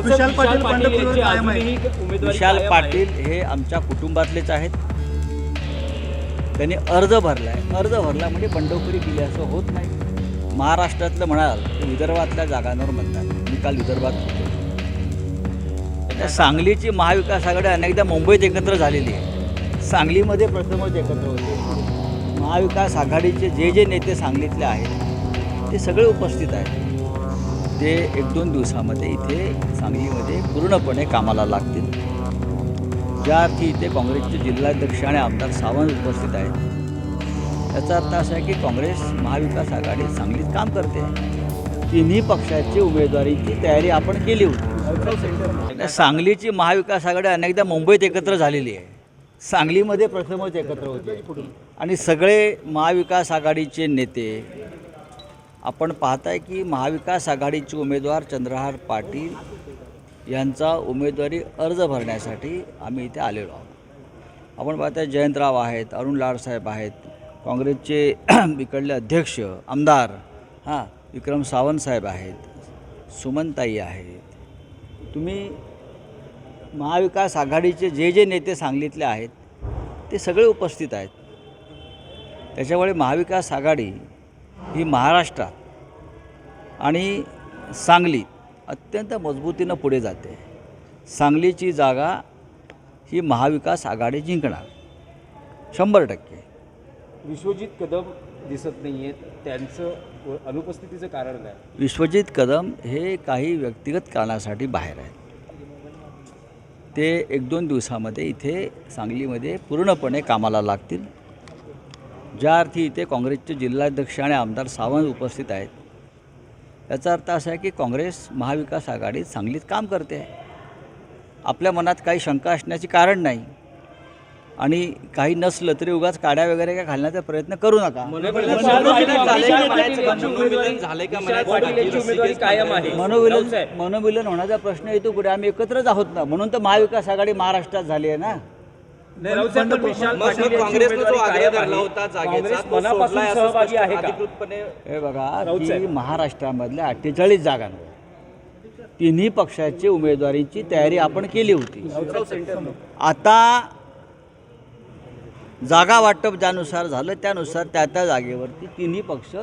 विशाल पाटील पंढरपूरवर कायम आहे. विशाल आहे. पाटील हे आमच्या कुटुंबातलेच आहेत. त्यांनी अर्ज भरलाय. अर्ज भरला म्हणजे बंडखोरी केली असं होत नाही. महाराष्ट्रातलं म्हणाल तर विदर्भातल्या जागांवर म्हणतात. मी काल विदर्भात होतो. त्या सांगलीची महाविकास आघाडी अनेकदा मुंबईत एकत्र झालेली आहे. सांगलीमध्ये प्रथमच एकत्र होते. महाविकास आघाडीचे जे जे नेते सांगलीतले आहेत ते सगळे उपस्थित आहेत. ते एक दोन दिवसामध्ये इथे सांगलीमध्ये पूर्णपणे कामाला लागतील. ज्याअर्थी इथे काँग्रेसचे जिल्हाध्यक्ष आणि आमदार सावंत उपस्थित आहेत. याचा अर्थ असा आहे की काँग्रेस महाविकास आघाडी सांगलीत काम करते. तिन्ही पक्षाची उमेदवारीची तयारी आपण केली होती. सांगलीची महाविकास आघाडी अनेकदा मुंबईत एकत्र झालेली आहे. सांगलीमध्ये प्रथमच एकत्र होते. आणि सगळे महाविकास आघाडीचे नेते आपण पाहताय की महाविकास आघाडीचे उमेदवार चंद्रहार पाटील यांचा उमेदवारी अर्ज भरण्यासाठी आम्ही इथे आलेलो आहोत. आपण पाहताय जयंतराव आहेत अरुण लाडसाहेब आहेत काँग्रेसचे इकडले अध्यक्ष आमदार हां विक्रम सावंत साहेब आहेत सुमनताई आहेत. तुम्ही महाविकास आघाडीचे जे जे नेते सांगलीतले आहेत ते सगळे उपस्थित आहेत. त्याच्यामुळे महाविकास आघाडी ही महाराष्ट्रात आणि सांगलीत अत्यंत मजबूतीनं पुढे जाते. सांगलीची जागा ही महाविकास आघाडी जिंकणार. शंभर टक्के. विश्वजित कदम दिसत नाहीयेत त्यांचं अनुपस्थितीचं कारण काय? विश्वजित कदम हे काही व्यक्तिगत कारणासाठी बाहेर आहेत. ते एक दोन दिवसामध्ये इथे सांगलीमध्ये पूर्णपणे कामाला लागतील. ज्या अर्थी इथे काँग्रेसचे जिल्हाध्यक्ष आणि आमदार सावंत उपस्थित आहेत. याचा अर्थ असा आहे की काँग्रेस महाविकास आघाडी सांगलीत काम करते आहे आपल्या मनात काही शंका असण्याचे कारण नाही आणि काही नसलं तरी उगाच काड्या वगैरे काय घालण्याचा प्रयत्न करू नका उमेदवारी कायम आहे मनोविलन मनोविलन होण्याचा प्रश्न येतो कुठे आम्ही एकत्रच आहोत ना म्हणून तर महाविकास आघाडी महाराष्ट्रात झाली आहे ना हे बघा की. महाराष्ट्रामधल्या अठ्ठेचाळीस जागांवर तिन्ही पक्षाची उमेदवारीची तयारी आपण केली होती. आता जागा वाटप ज्यानुसार झालं त्यानुसार त्या त्या जागेवरती तिन्ही पक्ष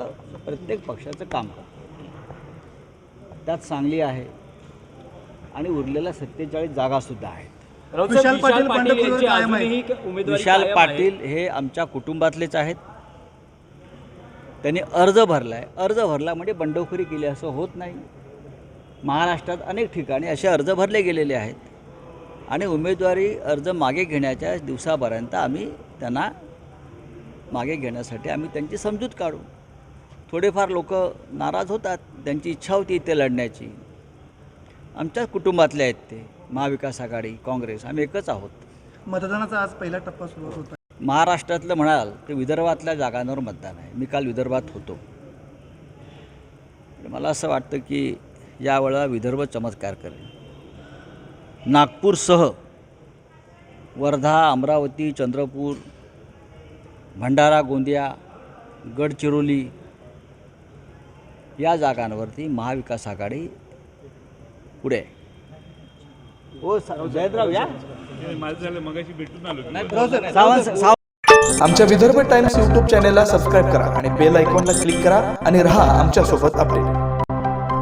प्रत्येक पक्षाचं काम करतात. त्यात सांगली आहे आणि उरलेल्या सत्तेचाळीस जागासुद्धा आहेत. विशाल पाटील पंढरपूरवर कायम आहे. विशाल हे आमच्या कुटुंबातलेच आहेत. त्यांनी अर्ज भरला आहे अर्ज भरला म्हणजे बंडखोरी केली असं होत नाही. महाराष्ट्रात अनेक ठिकाणी असे अर्ज भरले गेलेले आहेत. आणि उमेदवारी अर्ज मागे घेण्याच्या दिवसापर्यंत आम्ही त्यांना मागे घेण्यासाठी आम्ही त्यांची समजूत काढू. थोडेफार लोक नाराज होतात. त्यांची इच्छा होती इथे लढण्याची. आमच्याच कुटुंबातले आहेत ते. महाविकास आघाडी काँग्रेस आम्ही एकच आहोत. मतदानाचा आज पहिला टप्पा सुरू होता महाराष्ट्रातलं म्हणाल तर विदर्भातल्या जागांवर मतदान आहे. मी काल विदर्भात होतो. मला असं वाटतं की यावेळेला विदर्भ चमत्कार करेल. नागपूरसह वर्धा अमरावती चंद्रपूर भंडारा गोंदिया गडचिरोली या जागांवरती महाविकास आघाडी पुढे आहे. हो या. आमच्या विदर्भ टाइम्स यूट्यूब चॅनेलला सबस्क्राईब करा आणि बेल आयकॉनला क्लिक करा आणि रहा आमच्यासोबत अपडेट.